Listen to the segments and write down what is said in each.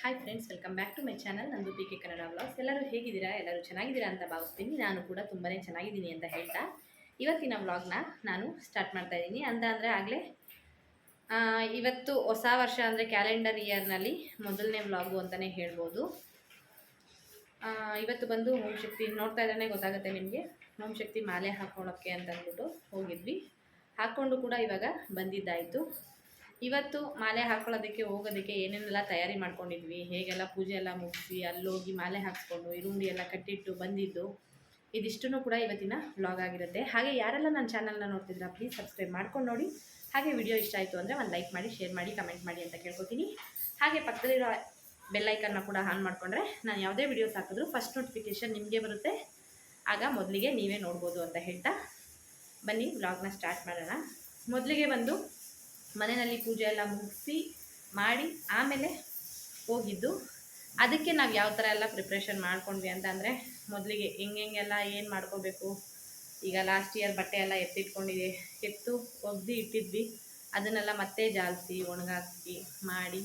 Hi friends welcome back to my channel Nandu P K Kannada vlogs ಎಲ್ಲರೂ ಹೇಗಿದ್ದೀರಾ? ಎಲ್ಲರೂ ಚೆನ್ನಾಗಿದ್ದೀರಾ ಅಂತ ಭಾವಿಸ್ತೀನಿ. ನಾನು ಕೂಡ ತುಂಬಾ ಚೆನ್ನಾಗಿದ್ದೀನಿ ಅಂತ ಹೇಳ್ತಾ. ಇವತ್ತಿನ ವ್ಲಾಗ್ನ ನಾನು ಸ್ಟಾರ್ಟ್ ಮಾಡ್ತಾ ಇದ್ದೀನಿ. ಅಂತ ಅಂದರೆ ಆಗಲೇ ಇವತ್ತು ಹೊಸ ವರ್ಷ ಅಂದರೆ ಕ್ಯಾಲೆಂಡರ್ ಇಯರ್ನಲ್ಲಿ ಮೊದಲನೇ ವ್ಲಾಗು ಅಂತಲೇ ಹೇಳ್ಬೋದು. ಇವತ್ತು ಬಂದು ಹೋಮ್ ಶಕ್ತಿ ನೋಡ್ತಾ ಇದ್ದಾನೆ, ಗೊತ್ತಾಗುತ್ತೆ ನಿಮಗೆ. ಹೋಮ್ ಶಕ್ತಿ ಮಾಲೆ ಹಾಕೊಳ್ಳೋಕ್ಕೆ ಅಂತ ಅಂದ್ಬಿಟ್ಟು ಹೋಗಿದ್ವಿ. ಹಾಕ್ಕೊಂಡು ಕೂಡ ಇವಾಗ ಬಂದಿದ್ದಾಯಿತು. ಇವತ್ತು ಮಾಲೆ ಹಾಕೊಳ್ಳೋದಕ್ಕೆ, ಹೋಗೋದಕ್ಕೆ ಏನೇನೆಲ್ಲ ತಯಾರಿ ಮಾಡ್ಕೊಂಡಿದ್ವಿ, ಹೇಗೆಲ್ಲ ಪೂಜೆ ಎಲ್ಲ ಮುಗಿಸಿ ಅಲ್ಲೋಗಿ ಮಾಲೆ ಹಾಕ್ಸ್ಕೊಂಡು ಇರುಂಡಿ ಎಲ್ಲ ಕಟ್ಟಿಟ್ಟು ಬಂದಿದ್ದು ಇದಿಷ್ಟು ಕೂಡ ಇವತ್ತಿನ ವ್ಲಾಗ್ ಆಗಿರುತ್ತೆ. ಹಾಗೆ ಯಾರೆಲ್ಲ ನನ್ನ ಚಾನಲ್ನ ನೋಡ್ತಿದ್ರ ಪ್ಲೀಸ್ ಸಬ್ಸ್ಕ್ರೈಬ್ ಮಾಡ್ಕೊಂಡು ನೋಡಿ. ಹಾಗೆ ವಿಡಿಯೋ ಇಷ್ಟ ಆಯಿತು ಅಂದರೆ ಒಂದು ಲೈಕ್ ಮಾಡಿ ಶೇರ್ ಮಾಡಿ ಕಮೆಂಟ್ ಮಾಡಿ ಅಂತ ಕೇಳ್ಕೊತೀನಿ. ಹಾಗೆ ಪಕ್ಕದಲ್ಲಿರೋ ಬೆಲ್ಲೈಕನ್ನ ಕೂಡ ಆನ್ ಮಾಡಿಕೊಂಡ್ರೆ ನಾನು ಯಾವುದೇ ವಿಡಿಯೋಸ್ ಹಾಕಿದ್ರು ಫಸ್ಟ್ ನೋಟಿಫಿಕೇಷನ್ ನಿಮಗೆ ಬರುತ್ತೆ. ಆಗ ಮೊದಲಿಗೆ ನೀವೇ ನೋಡ್ಬೋದು ಅಂತ ಹೇಳ್ತಾ ಬನ್ನಿ ವ್ಲಾಗ್ನ ಸ್ಟಾರ್ಟ್ ಮಾಡೋಣ. ಮೊದಲಿಗೆ ಬಂದು ಮನೆಯಲ್ಲಿ ಪೂಜೆ ಎಲ್ಲ ಮುಗಿಸಿ ಮಾಡಿ ಆಮೇಲೆ ಹೋಗಿದ್ದು. ಅದಕ್ಕೆ ನಾವು ಯಾವ ಥರ ಎಲ್ಲ ಪ್ರಿಪ್ರೇಷನ್ ಮಾಡ್ಕೊಂಡ್ವಿ ಅಂತಂದರೆ ಮೊದಲಿಗೆ ಹೆಂಗೆಲ್ಲ ಏನು ಮಾಡ್ಕೋಬೇಕು? ಈಗ ಲಾಸ್ಟ್ ಇಯರ್ ಬಟ್ಟೆ ಎಲ್ಲ ಎತ್ತಿಟ್ಕೊಂಡಿದೆ. ಎತ್ತು ಒಗ್ದು ಇಟ್ಟಿದ್ವಿ. ಅದನ್ನೆಲ್ಲ ಮತ್ತೆ ಜಾಲಿಸಿ, ಒಣಗಾಕಿ ಮಾಡಿ,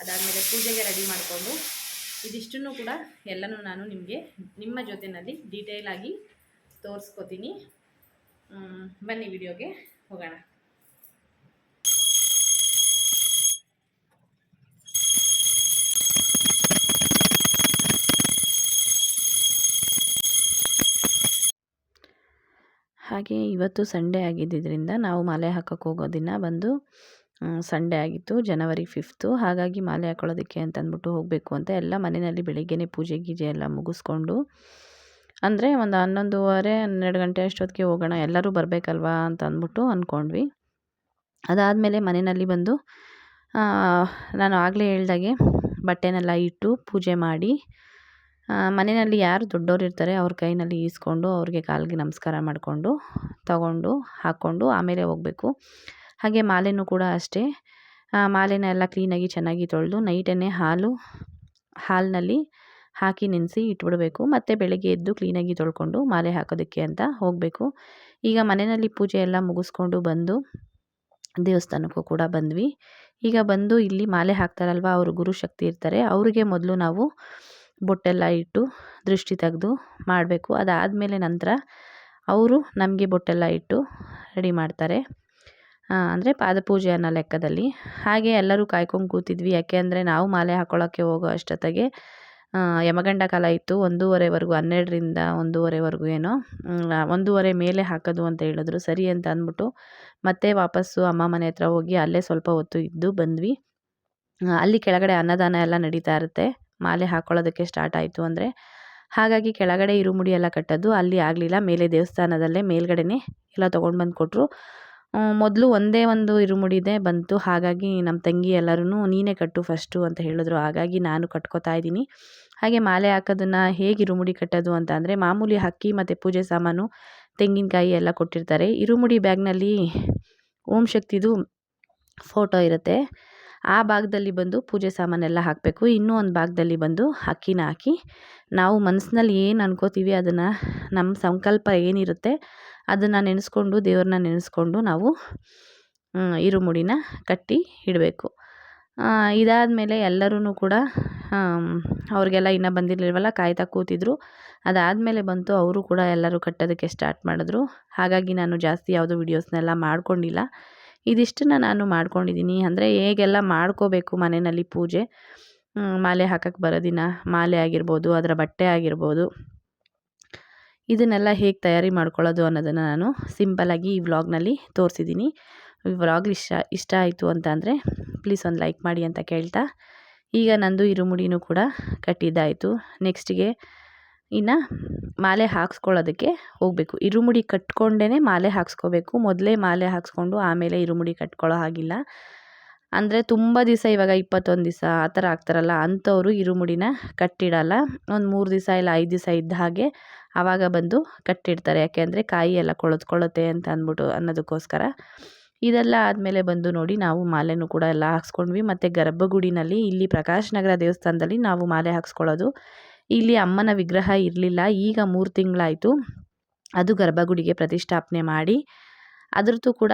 ಅದಾದಮೇಲೆ ಪೂಜೆಗೆ ರೆಡಿ ಮಾಡಿಕೊಂಡು ಇದಿಷ್ಟನ್ನು ಕೂಡ ಎಲ್ಲನೂ ನಾನು ನಿಮಗೆ ನಿಮ್ಮ ಜೊತೆಯಲ್ಲಿ ಡೀಟೇಲಾಗಿ ತೋರಿಸ್ಕೋತೀನಿ. ಬನ್ನಿ ವಿಡಿಯೋಗೆ ಹೋಗೋಣ. ಹಾಗೆ ಇವತ್ತು ಸಂಡೇ ಆಗಿದ್ದರಿಂದ ನಾವು ಮಾಲೆ ಹಾಕೋಕ್ಕೆ ಹೋಗೋ ದಿನ ಬಂದು ಸಂಡೇ ಆಗಿತ್ತು, ಜನವರಿ ಫಿಫ್ತು. ಹಾಗಾಗಿ ಮಾಲೆ ಹಾಕೊಳ್ಳೋದಕ್ಕೆ ಅಂತ ಅಂದ್ಬಿಟ್ಟು ಹೋಗಬೇಕು ಅಂತ ಎಲ್ಲ ಮನೆಯಲ್ಲಿ ಬೆಳಿಗ್ಗೆನೇ ಪೂಜೆ ಗೀಜೆ ಎಲ್ಲ ಮುಗಿಸ್ಕೊಂಡು, ಅಂದರೆ ಒಂದು ಹನ್ನೊಂದುವರೆ, ಹನ್ನೆರಡು ಗಂಟೆ ಅಷ್ಟೊತ್ತಿಗೆ ಹೋಗೋಣ, ಎಲ್ಲರೂ ಬರಬೇಕಲ್ವಾ ಅಂತ ಅಂದ್ಬಿಟ್ಟು ಅಂದ್ಕೊಂಡ್ವಿ. ಅದಾದಮೇಲೆ ಮನೆಯಲ್ಲಿ ಬಂದು ನಾನು ಆಗಲೇ ಹೇಳ್ದಾಗೆ ಬಟ್ಟೆನೆಲ್ಲ ಇಟ್ಟು ಪೂಜೆ ಮಾಡಿ ಮನೆಯಲ್ಲಿ ಯಾರು ದೊಡ್ಡವ್ರು ಇರ್ತಾರೆ ಅವ್ರ ಕೈನಲ್ಲಿ ಈಸ್ಕೊಂಡು ಅವ್ರಿಗೆ ಕಾಲಿಗೆ ನಮಸ್ಕಾರ ಮಾಡಿಕೊಂಡು, ತಗೊಂಡು, ಹಾಕ್ಕೊಂಡು ಆಮೇಲೆ ಹೋಗಬೇಕು. ಹಾಗೆ ಮಾಲೆನೂ ಕೂಡ ಅಷ್ಟೇ. ಮಾಲೆನ ಎಲ್ಲ ಕ್ಲೀನಾಗಿ ಚೆನ್ನಾಗಿ ತೊಳೆದು ನೈಟನ್ನೇ ಹಾಲು, ಹಾಲಿನಲ್ಲಿ ಹಾಕಿ ನೆನೆಸಿ ಇಟ್ಬಿಡಬೇಕು. ಮತ್ತು ಬೆಳಗ್ಗೆ ಎದ್ದು ಕ್ಲೀನಾಗಿ ತೊಳ್ಕೊಂಡು ಮಾಲೆ ಹಾಕೋದಕ್ಕೆ ಅಂತ ಹೋಗಬೇಕು. ಈಗ ಮನೆಯಲ್ಲಿ ಪೂಜೆ ಎಲ್ಲ ಮುಗಿಸ್ಕೊಂಡು ಬಂದು ದೇವಸ್ಥಾನಕ್ಕೂ ಕೂಡ ಬಂದ್ವಿ. ಈಗ ಬಂದು ಇಲ್ಲಿ ಮಾಲೆ ಹಾಕ್ತಾರಲ್ವ, ಅವರು ಗುರುಶಕ್ತಿ ಇರ್ತಾರೆ, ಅವರಿಗೆ ಮೊದಲು ನಾವು ಬೊಟ್ಟೆಲ್ಲ ಇಟ್ಟು ದೃಷ್ಟಿ ತೆಗೆದು ಮಾಡಬೇಕು. ಅದಾದಮೇಲೆ ನಂತರ ಅವರು ನಮಗೆ ಬೊಟ್ಟೆಲ್ಲ ಇಟ್ಟು ರೆಡಿ ಮಾಡ್ತಾರೆ. ಅಂದರೆ ಪಾದಪೂಜೆ ಅನ್ನೋ ಲೆಕ್ಕದಲ್ಲಿ. ಹಾಗೆ ಎಲ್ಲರೂ ಕಾಯ್ಕೊಂಡು ಕೂತಿದ್ವಿ. ಯಾಕೆ ಅಂದರೆ ನಾವು ಮಾಲೆ ಹಾಕ್ಕೊಳ್ಳೋಕ್ಕೆ ಹೋಗೋ ಅಷ್ಟೊತ್ತಿಗೆ ಯಮಗಂಡ ಕಾಲ ಇತ್ತು. ಒಂದೂವರೆವರೆಗೂ, ಹನ್ನೆರಡರಿಂದ ಒಂದೂವರೆವರೆಗೂ ಏನೋ ಒಂದೂವರೆ ಮೇಲೆ ಹಾಕೋದು ಅಂತ ಹೇಳಿದ್ರು. ಸರಿ ಅಂತ ಅಂದ್ಬಿಟ್ಟು ಮತ್ತೆ ವಾಪಸ್ಸು ಅಮ್ಮ ಮನೆ ಹತ್ರ ಹೋಗಿ ಅಲ್ಲೇ ಸ್ವಲ್ಪ ಹೊತ್ತು ಇದ್ದು ಬಂದ್ವಿ. ಅಲ್ಲಿ ಕೆಳಗಡೆ ಅನ್ನದಾನ ಎಲ್ಲ ನಡೀತಾ ಇರುತ್ತೆ. ಮಾಲೆ ಹಾಕೊಳ್ಳೋದಕ್ಕೆ ಸ್ಟಾರ್ಟ್ ಆಯಿತು ಅಂದರೆ. ಹಾಗಾಗಿ ಕೆಳಗಡೆ ಇರುಮುಡಿ ಎಲ್ಲ ಕಟ್ಟೋದು ಅಲ್ಲಿ ಆಗಲಿಲ್ಲ. ಮೇಲೆ ದೇವಸ್ಥಾನದಲ್ಲೇ ಮೇಲ್ಗಡೆನೇ ಎಲ್ಲ ತೊಗೊಂಡು ಬಂದು ಕೊಟ್ಟರು ಮೊದಲು ಒಂದೇ ಒಂದು ಇರುಮುಡಿದೆ ಬಂತು. ಹಾಗಾಗಿ ನಮ್ಮ ತಂಗಿ ಎಲ್ಲರೂ ನೀನೇ ಕಟ್ಟು ಫಸ್ಟು ಅಂತ ಹೇಳಿದ್ರು. ಹಾಗಾಗಿ ನಾನು ಕಟ್ಕೋತಾ ಇದ್ದೀನಿ. ಹಾಗೆ ಮಾಲೆ ಹಾಕೋದನ್ನು ಹೇಗೆ ಇರುಮುಡಿ ಕಟ್ಟೋದು ಅಂತ ಅಂದರೆ ಮಾಮೂಲಿ ಹಕ್ಕಿ ಮತ್ತು ಪೂಜೆ ಸಾಮಾನು, ತೆಂಗಿನಕಾಯಿ ಎಲ್ಲ ಕೊಟ್ಟಿರ್ತಾರೆ. ಇರುಮುಡಿ ಬ್ಯಾಗ್ನಲ್ಲಿ ಓಂ ಶಕ್ತಿದು ಫೋಟೋ ಇರುತ್ತೆ. ಆ ಭಾಗದಲ್ಲಿ ಬಂದು ಪೂಜೆ ಸಾಮಾನೆಲ್ಲ ಹಾಕಬೇಕು. ಇನ್ನೂ ಒಂದು ಭಾಗದಲ್ಲಿ ಬಂದು ಅಕ್ಕಿನ ಹಾಕಿ ನಾವು ಮನಸ್ಸಿನಲ್ಲಿ ಏನು ಅನ್ಕೋತೀವಿ ಅದನ್ನು ನಮ್ಮ ಸಂಕಲ್ಪ ಏನಿರುತ್ತೆ ಅದನ್ನು ನೆನೆಸ್ಕೊಂಡು ದೇವ್ರನ್ನ ನೆನೆಸ್ಕೊಂಡು ನಾವು ಇರುಮುಡಿನ ಕಟ್ಟಿ ಇಡಬೇಕು. ಇದಾದ ಮೇಲೆ ಎಲ್ಲರೂ ಕೂಡ ಅವ್ರಿಗೆಲ್ಲ ಇನ್ನೂ ಬಂದಿರಲಿಲ್ವಲ್ಲ ಕಾಯ್ತಾ ಕೂತಿದ್ರು. ಅದಾದಮೇಲೆ ಬಂತು ಅವರು ಕೂಡ ಎಲ್ಲರೂ ಕಟ್ಟೋದಕ್ಕೆ ಸ್ಟಾರ್ಟ್ ಮಾಡಿದ್ರು. ಹಾಗಾಗಿ ನಾನು ಜಾಸ್ತಿ ಯಾವುದೂ ವೀಡಿಯೋಸ್ನೆಲ್ಲ ಮಾಡ್ಕೊಂಡಿಲ್ಲ. ಇದಿಷ್ಟನ್ನು ನಾನು ಮಾಡ್ಕೊಂಡಿದ್ದೀನಿ ಅಂದರೆ ಹೇಗೆಲ್ಲ ಮಾಡ್ಕೋಬೇಕು ಮನೆಯಲ್ಲಿ ಪೂಜೆ? ಮಾಲೆ ಹಾಕಕ್ಕೆ ಬರೋದಿನ ಮಾಲೆ ಆಗಿರ್ಬೋದು, ಅದರ ಬಟ್ಟೆ ಆಗಿರ್ಬೋದು. ಇದನ್ನೆಲ್ಲ ಹೇಗೆ ತಯಾರಿ ಮಾಡ್ಕೊಳ್ಳೋದು ಅನ್ನೋದನ್ನು ನಾನು ಸಿಂಪಲಾಗಿ ಈ ವ್ಲಾಗ್ನಲ್ಲಿ ತೋರಿಸಿದ್ದೀನಿ ಈ ವ್ಲಾಗ್ ಇಷ್ಟ ಇಷ್ಟ ಆಯಿತು ಅಂತ ಅಂದರೆ ಪ್ಲೀಸ್ ಒಂದು ಲೈಕ್ ಮಾಡಿ ಅಂತ ಕೇಳ್ತಾ. ಈಗ ನಂದು ಇರುಮುಡಿನೂ ಕೂಡ ಕಟ್ಟಿದ್ದಾಯಿತು. ನೆಕ್ಸ್ಟಿಗೆ ಇನ್ನು ಮಾಲೆ ಹಾಕ್ಸ್ಕೊಳ್ಳೋದಕ್ಕೆ ಹೋಗಬೇಕು. ಇರುಮುಡಿ ಕಟ್ಕೊಂಡೇ ಮಾಲೆ ಹಾಕ್ಸ್ಕೋಬೇಕು. ಮೊದಲೇ ಮಾಲೆ ಹಾಕ್ಸ್ಕೊಂಡು ಆಮೇಲೆ ಇರುಮುಡಿ ಕಟ್ಕೊಳ್ಳೋ ಹಾಗಿಲ್ಲ. ಅಂದರೆ ತುಂಬ ದಿವಸ ಇವಾಗ ಇಪ್ಪತ್ತೊಂದು ದಿವಸ ಆ ಥರ ಆಗ್ತಾರಲ್ಲ, ಅಂಥವರು ಇರುಮುಡಿನ ಕಟ್ಟಿಡಲ್ಲ. ಒಂದು ಮೂರು ದಿವಸ ಇಲ್ಲ ಐದು ದಿವಸ ಇದ್ದ ಹಾಗೆ ಆವಾಗ ಬಂದು ಕಟ್ಟಿಡ್ತಾರೆ. ಯಾಕೆ ಅಂದರೆ ಕಾಯಿ ಎಲ್ಲ ಕೊಳತ್ಕೊಳ್ಳುತ್ತೆ ಅಂತ ಅಂದ್ಬಿಟ್ಟು ಅನ್ನೋದಕ್ಕೋಸ್ಕರ. ಇದೆಲ್ಲ ಆದಮೇಲೆ ಬಂದು ನೋಡಿ ನಾವು ಮಾಲೆನೂ ಕೂಡ ಎಲ್ಲ ಹಾಕ್ಸ್ಕೊಂಡ್ವಿ. ಮತ್ತು ಗರ್ಭಗುಡಿನಲ್ಲಿ ಇಲ್ಲಿ ಪ್ರಕಾಶ್ ನಗರ ದೇವಸ್ಥಾನದಲ್ಲಿ ನಾವು ಮಾಲೆ ಹಾಕ್ಸ್ಕೊಳ್ಳೋದು ಇಲ್ಲಿ ಅಮ್ಮನ ವಿಗ್ರಹ ಇರಲಿಲ್ಲ. ಈಗ ಮೂರು ತಿಂಗಳಾಯಿತು. ಅದು ಗರ್ಭಗುಡಿಗೆ ಪ್ರತಿಷ್ಠಾಪನೆ ಮಾಡಿ. ಅದ್ರದ್ದು ಕೂಡ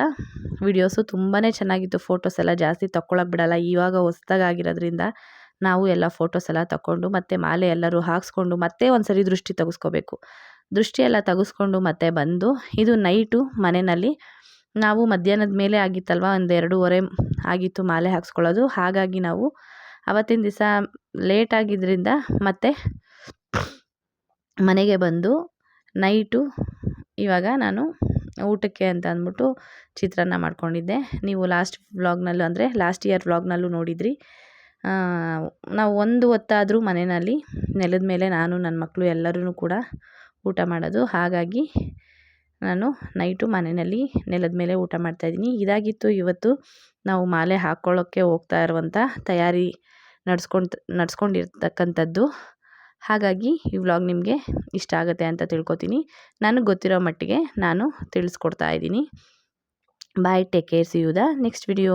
ವಿಡಿಯೋಸು ತುಂಬಾ ಚೆನ್ನಾಗಿತ್ತು. ಫೋಟೋಸ್ ಎಲ್ಲ ಜಾಸ್ತಿ ತಕ್ಕೊಳಕ್ಕೆ ಬಿಡಲ್ಲ. ಇವಾಗ ಹೊಸ್ದಾಗಿ ಆಗಿರೋದ್ರಿಂದ ನಾವು ಎಲ್ಲ ಫೋಟೋಸ್ ಎಲ್ಲ ತಗೊಂಡು ಮತ್ತು ಮಾಲೆ ಎಲ್ಲರೂ ಹಾಕ್ಸ್ಕೊಂಡು ಮತ್ತೆ ಒಂದು ಸರಿ ದೃಷ್ಟಿ ತೆಗೆಸ್ಕೋಬೇಕು. ದೃಷ್ಟಿ ಎಲ್ಲ ತೆಗೆಸ್ಕೊಂಡು ಮತ್ತೆ ಬಂದು ಇದು ನೈಟು ಮನೆಯಲ್ಲಿ ನಾವು ಮಧ್ಯಾಹ್ನದ ಮೇಲೆ ಆಗಿತ್ತಲ್ವ? ಒಂದು ಎರಡೂವರೆ ಆಗಿತ್ತು ಮಾಲೆ ಹಾಕ್ಸ್ಕೊಳ್ಳೋದು. ಹಾಗಾಗಿ ನಾವು ಅವತ್ತಿನ ದಿವಸ ಲೇಟ್ ಆಗಿದ್ದರಿಂದ ಮತ್ತೆ ಮನೆಗೆ ಬಂದು ನೈಟು ಇವಾಗ ನಾನು ಊಟಕ್ಕೆ ಅಂತ ಅಂದ್ಬಿಟ್ಟು ಚಿತ್ರಾನ್ನ ಮಾಡ್ಕೊಂಡಿದ್ದೆ. ನೀವು ಲಾಸ್ಟ್ ವ್ಲಾಗ್ನಲ್ಲೂ ಅಂದರೆ ಲಾಸ್ಟ್ ಇಯರ್ ವ್ಲಾಗ್ನಲ್ಲೂ ನೋಡಿದ್ರಿ. ನಾವು ಒಂದು ಹೊತ್ತಾದರೂ ಮನೆಯಲ್ಲಿ ನೆಲದ ಮೇಲೆ ನಾನು, ನನ್ನ ಮಕ್ಕಳು ಎಲ್ಲರೂ ಕೂಡ ಊಟ ಮಾಡೋದು. ಹಾಗಾಗಿ ನಾನು ನೈಟು ಮನೆಯಲ್ಲಿ ನೆಲದ ಮೇಲೆ ಊಟ ಮಾಡ್ತಾಯಿದ್ದೀನಿ ಇದಾಗಿತ್ತು ಇವತ್ತು ನಾವು ಮಾಲೆ ಹಾಕ್ಕೊಳ್ಳೋಕ್ಕೆ ಹೋಗ್ತಾ ಇರುವಂಥ ತಯಾರಿ ನಡ್ಸ್ಕೊಂಡು, ನಡ್ಸ್ಕೊಂಡಿರ್ತಕ್ಕಂಥದ್ದು. ಹಾಗಾಗಿ ಈ ವ್ಲಾಗ್ ನಿಮಗೆ ಇಷ್ಟ ಆಗುತ್ತೆ ಅಂತ ತಿಳ್ಕೊತೀನಿ. ನನಗೆ ಗೊತ್ತಿರೋ ಮಟ್ಟಿಗೆ ನಾನು ತಿಳಿಸ್ಕೊಡ್ತಾ ಇದ್ದೀನಿ. Bye take care see you the next video